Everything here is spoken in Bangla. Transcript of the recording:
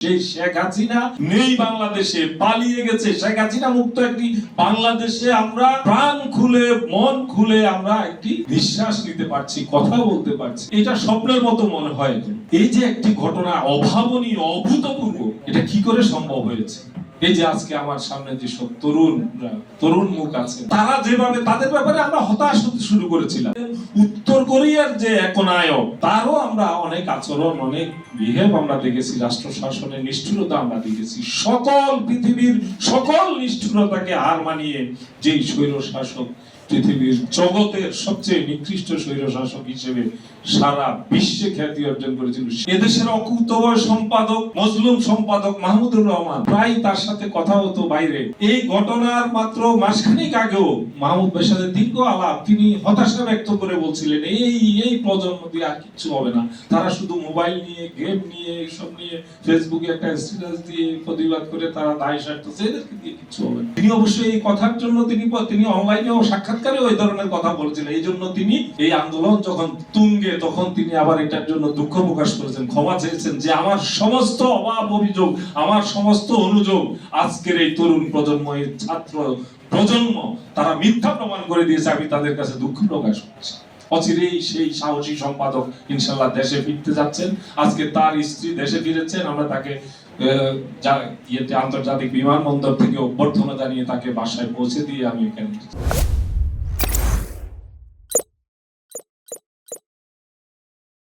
সেই শেখ হাসিনা নেই বাংলাদেশে, পালিয়ে গেছে। শেখ হাসিনা মুক্ত একটি বাংলাদেশে আমরা প্রাণ খুলে, মন খুলে আমরা একটি নিঃশ্বাস নিতে পারছি, কথা বলতে পারছি। এটা স্বপ্নের মতো মনে হয়। এই যে একটি ঘটনা অভাবনীয়, অভূতপূর্ব, এটা কি করে সম্ভব হয়েছে? এই যে আজকে আমার সামনে যে সব তরুণ তরুণ মুখ আছে, তারা যেভাবে, তাদের ব্যাপারে আমরা হতাশ হতে শুরু করেছিলাম। কোরিয়ার যে একনায়ক, তারও আমরা অনেক আচরণ, অনেক বিহেভ আমরা দেখেছি রাষ্ট্র শাসনের নিষ্ঠুরতা আমরা দেখেছি। সকল পৃথিবীর সকল নিষ্ঠুরতাকে হার মানিয়ে যেই স্বৈর শাসক পৃথিবীর জগতের সবচেয়ে নিকৃষ্ট স্বৈর শাসক হিসেবে সারা বিশ্বে খ্যাতি অর্জন করেছিল এদেশের অকুতবয় সম্পাদক, মজলুম সম্পাদক মাহমুদুর রহমান, প্রায় তার সাথে কথা হতো বাইরে। এই ঘটনার মাত্র মাসখানেক আগেও মাহমুদ সাথে দীর্ঘ আলাপ তিনি হতাশা ব্যক্ত করে বলছিলেন, এই এই প্রজন্ম দিয়ে আর কিচ্ছু হবে না। তারা শুধু মোবাইল নিয়ে গেম নিয়ে নিয়ে ফেসবুকে একটা স্ট্যাটাস দিয়ে প্রতিবাদ করে তারা দায় কিচ্ছু হবে না। তিনি অবশ্যই এই কথার জন্য তিনি তিনি অনলাইনেও সাক্ষাৎকারেও এই ধরনের কথা বলছিলেন। এই জন্য তিনি এই আন্দোলন যখন তুঙ্গে, তখন তিনি আবার এটার জন্য দুঃখ প্রকাশ করেছেন, ক্ষমা চেয়েছেন যে আমার সমস্ত অভাব অভিযোগ, আমার সমস্ত অনুযোগ আজকের এই তরুণ প্রজন্ম, এই ছাত্র প্রজন্ম, তারা মিথ্যা প্রমাণ করে দিয়েছে, আমি তাদের কাছে দুঃখ প্রকাশ করছি। অচিরেই সেই সাহসী সম্পাদক ইনশাল্লাহ দেশে ফিরতে যাচ্ছেন আজকে তার স্ত্রী দেশে ফিরেছেন আমরা তাকে আন্তর্জাতিক বিমানবন্দর থেকে অভ্যর্থনা জানিয়ে তাকে বাসায় পৌঁছে দিয়ে আমি এখানে।